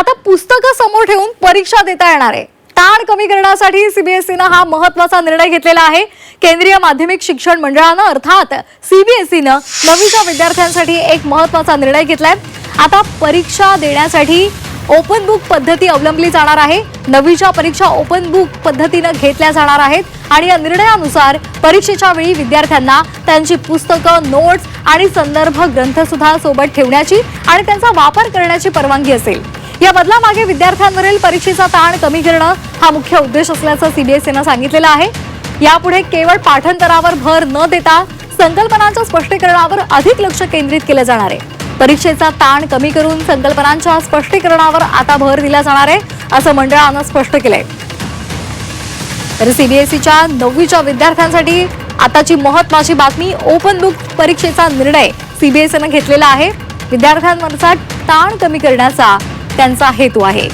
आता पुस्तकं समोर ठेवून परीक्षा देता येणार आहे. ताण कमी करण्यासाठी सीबीएसईनं हा महत्त्वाचा निर्णय घेतलेला आहे. केंद्रीय माध्यमिक शिक्षण मंडळानं अर्थात सीबीएसईनं नवीच्या विद्यार्थ्यांसाठी एक महत्त्वाचा निर्णय घेतलाय. आता परीक्षा देण्यासाठी ओपन बुक पद्धती अवलंबली जाणार आहे. नवीच्या परीक्षा ओपन बुक पद्धतीनं घेतल्या जाणार आहेत. आणि या निर्णयानुसार परीक्षेच्या वेळी विद्यार्थ्यांना त्यांची पुस्तकं नोट्स आणि संदर्भ ग्रंथसुद्धा सोबत ठेवण्याची आणि त्यांचा वापर करण्याची परवानगी असेल. या बदलामागे विद्यार्थ्यांवरील परीक्षेचा ताण कमी करणं हा मुख्य उद्देश असल्याचं सीबीएसईनं सांगितलेलं आहे. यापुढे केवळ पाठांतरावर भर न देता संकल्पनांच्या स्पष्टीकरणावर अधिक लक्ष केंद्रित केलं जाणार आहे. परीक्षेचा ताण कमी करून संकल्पनांच्या स्पष्टीकरणावर आता भर दिला जाणार आहे असं मंडळानं स्पष्ट केलंय. तर सीबीएसईच्या नववीच्या विद्यार्थ्यांसाठी आताची महत्वाची बातमी ओपन बुक परीक्षेचा निर्णय सीबीएसईनं घेतलेला आहे. विद्यार्थ्यांवरचा ताण कमी करण्याचा त्यांचा हेतू आहे.